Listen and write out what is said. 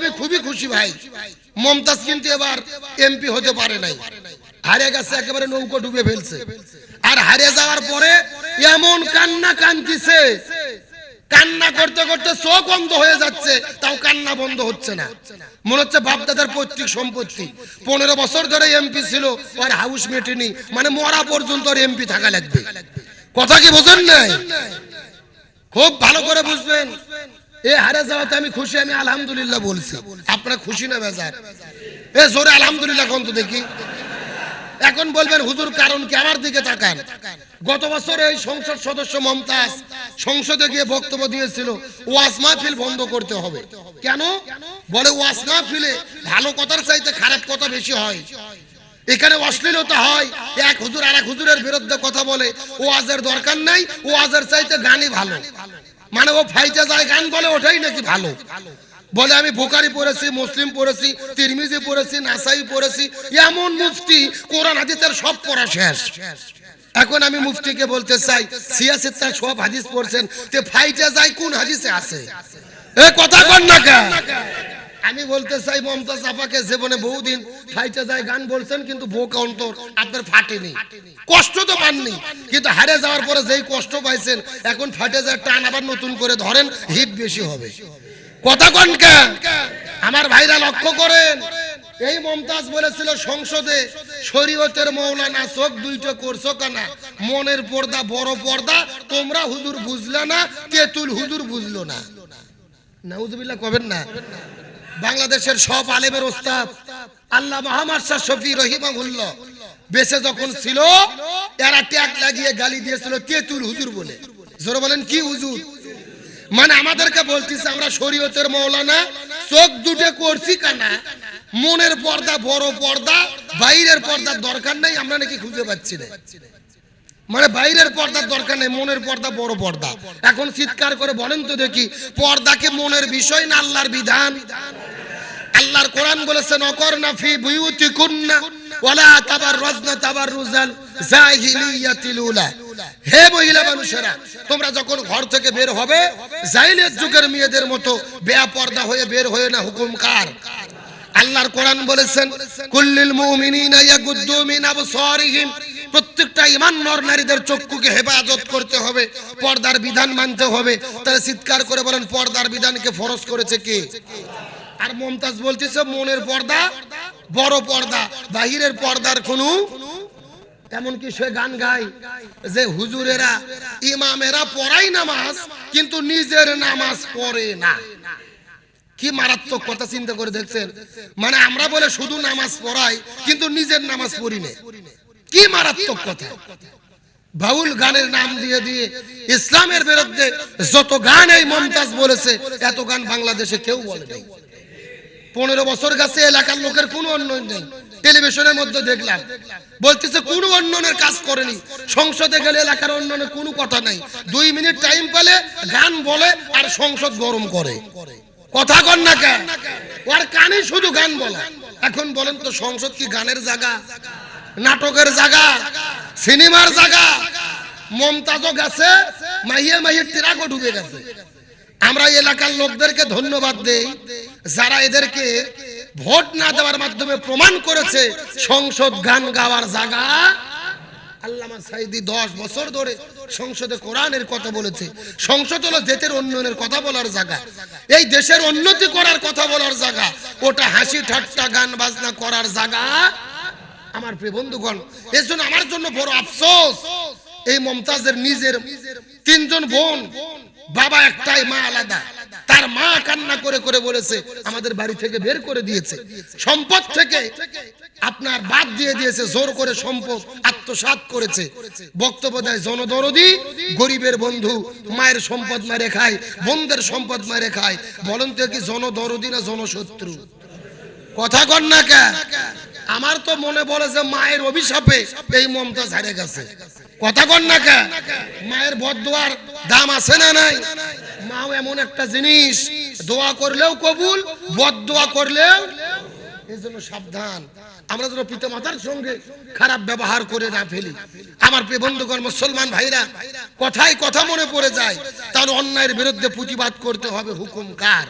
আমি খুবই খুশি ভাই। মমতাজ কিন্তু এবার এমপি হতে পারে নাই। হারে গেছে, একেবারে নৌকো ডুবে ফেলছে। আর হারে যাওয়ার পরে এমন কান্না কান্দিছে কান্না করতে করতে চোখ বন্ধ হয়ে যাচ্ছে, তাও কান্না বন্ধ হচ্ছে না। মনে হচ্ছে বাপদাদার পৈতৃক সম্পত্তি। পনেরো বছর ধরে এমপি ছিল, আর হাউস মেটেনি মানে মরা পর্যন্ত এমপি থাকা লাগবে। কথা কি বোঝেন নাই? খুব ভালো করে বুঝবেন। এ হারে যাওয়াতে আমি খুশি, আমি আলহামদুলিল্লাহ বলছি। আপনারা খুশি না বেজার? এ জোরে আলহামদুলিল্লাহ কোন তো দেখি। এখন বলবেন, হুজুর, কারণ কি আমার দিকে তাকান? গত বছর এই সংসদ সদস্য মমতাজ সংসদে গিয়ে বক্তব্য দিয়েছিল, ওয়াজ মাহফিল বন্ধ করতে হবে। কেন? বলে, ওয়াজ মাহফিলে ভালো কথার চাইতে খারাপ কথা বেশি হয়। এখানে অশ্লীলতা হয়। এক হুজুর আর এক হুজুরের বিরুদ্ধে কথা বলে। ওয়াজের দরকার নাই, ওয়াজের চাইতে গানই ভালো। মানে ও ফাইতে যায়, গান বলে, ওটাই নাকি ভালো? বলে, আমি বোকারি পড়েছি, মুসলিম পড়েছি, তিরমিজি পড়েছি, নাসাই পড়েছি, এমন মুফতি কোরআন, হাদিসের সব পড়া শেষ। এখন আমি মুফতিকে বলতে চাই সিয়াসের তার সব হাদিস পড়ছেন, তে ফাইটে যায়, কোন হাদিসে আছে? এ, কথা কর না কেন? আমি বলতে চাই, মমতাজ আপাকে জীবনে বহুদিন ফাইটে যায়, গান বলছেন, কিন্তু বোক অন্তর আপনার ফাটেনি। কষ্ট তো পাননি, কিন্তু হারে যাওয়ার পরে যেই কষ্ট পাইছেন, এখন ফাটে যায়, টান আবার নতুন করে ধরেন, হিট বেশি হবে। কথা কনকা আমার ভাইরা লক্ষ্য করেন, এই মমতাজ বলেছিল সংসদে শরীয়তের মৌলানা চোখ দুইটা করছ কানা মনের পর্দা, বড় পর্দা, তোমরা হুজুর বুঝলে না, তেতুল হুজুর বুঝলো না। নাউজুবিল্লাহ কবেন না? বাংলাদেশের সব আলেমের ওস্তাদ আল্লাহ মাহমাদ শাহ শফি রহিমাহুল্লাহ। বেঁচে যখন ছিল, এরা ট্যাগ লাগিয়ে গালি দিয়েছিল তেতুল হুজুর বলে? জোরে বলেন, কি হুজুর? মানে আমাদেরকে বলতেছে, আমরা শরীয়তের মৌলানা, চোখ দুটে করছি কানা, মনের পর্দা বড় পর্দা, বাইরের পর্দার দরকার নাই, আমরা নাকি খুঁজে পাচ্ছি না। মানে বাইরের পর্দার দরকার নেই, মনের পর্দা বড় পর্দা। এখন চিৎকার করে বলেন তো দেখি পর্দাকে মনের বিষয় না আল্লাহর বিধান? আল্লাহর কোরআন বলেছেন অকর্ণা ফি বুয়ুতি কুন্না ওয়ালা তাবার রজনা তাবার রুজাল জাহিলিয়াতিল উলা। হে মহিলা মানুষেরা, তোমরা যখন ঘর থেকে বের হবে জাইলের যুগের মেয়েদের মতো বেয়া পর্দা হয়ে বের হয়ে না, হুকুম কার? আল্লাহর কোরআন বলেছেন, কুল্লিল মুমিনিনা ইয়াগুদ্দু মিন আবসারিহিম। প্রত্যেকটা ইমান নর নারীদের চক্ষুকে হেফাজত করতে হবে, পর্দার বিধান মানতে হবে। তারা চিৎকার করে বলেন, পর্দার বিধানকে ফরজ করেছে কে? আর মমতাজ বলতেছে, মনের পর্দা, বড় পর্দা, বাহিরের পর্দার কোনো এমনকি সে গান গায় যে হুজুরেরা, ইমামেরা পড়াই নামাজ, কিন্তু নিজের নামাজ পড়ে না। কি মারাত্মক কথা চিন্তা করে দেখছেন? মানে আমরা বলে শুধু নামাজ পড়াই, কিন্তু নিজের নামাজ পড়ি না। কি মারাত্মক কথা? বাউল গানের নাম দিয়ে দিয়ে ইসলামের বিরুদ্ধে যত গান এই মমতাজ বলেছে, এত গান বাংলাদেশে কেউ বলে নাই। পনেরো বছর গেছে, এলাকার লোকের কোনো উন্নয়ন নেই। টেলিভিশনের মধ্যে দেখলাম, বলতেছে কোনো উন্নয়নের কাজ করেনি। সংসদে গেলে এলাকার উন্নয়নের কোনো কথা নাই। দুই মিনিট টাইম পেলে গান বলে আর সংসদ গরম করে। কথা কর না কেন? ওর কানে শুধু গান বলা। এখন বলেন তো সংসদ কি গানের জায়গা? নাটকের জায়গা, সিনেমার জায়গা। মমতাজও গেছে, মাহিয়ে মাহিয়ে টিরাকও ডুবে গেছে। আমরা এলাকার লোকদেরকে ধন্যবাদ দেই, যারা এদেরকে ভোট না দেওয়ার মাধ্যমে প্রমাণ করেছে সংসদ গান গাওয়ার জায়গা। আল্লামা সাইদি দশ বছর ধরে সংসদে কোরআনের কথা বলেছে। সংসদ হলো উন্নয়নের কথা বলার জায়গা। এই দেশের উন্নতি করার কথা বলার জায়গা। হাসি ঠাট্টা গান বাজনা করার জায়গা। আমার প্রিয় বন্ধুগণ এর জন্য আমার জন্য বড় আফসোস। এই মমতাজের নিজের তিনজন বোন, বাবা একটাই, মা আলাদা। তার মা কান্না করে করে বলেছে, আমাদের বাড়ি থেকে বের করে দিয়েছে। সম্পদ থেকে আপনার বাদ দিয়ে দিয়েছে, জোর করে সম্পদ, আত্মসাৎ করেছে। বক্তব্য দেয় জনদরদি, গরিবের বন্ধু, মায়ের সম্পদ মারে খায়, বোনদের সম্পদ মারে খায়। বলেন তো কি জনদরদি না জনশত্রু? কথা কর না কে আমার তো মনে বলে যে মায়ের অভিশাপে এই মমতা হারে গেছে। কথা কর না কে? মায়ের বদোয়ার দাম আছে না নাই? মাও এমন একটা জিনিস, দোয়া করলেও কবুল, বদ দোয়া করলেও এই জন্য সাবধান। আমরা যেন পিতা মাতার সঙ্গে খারাপ ব্যবহার করে না ফেলি। আমার বন্ধুগণ, মুসলমান ভাইরা কথাই কথা মনে পড়ে যায়, তার অন্যায়ের বিরুদ্ধে প্রতিবাদ করতে হবে হুকুম কার?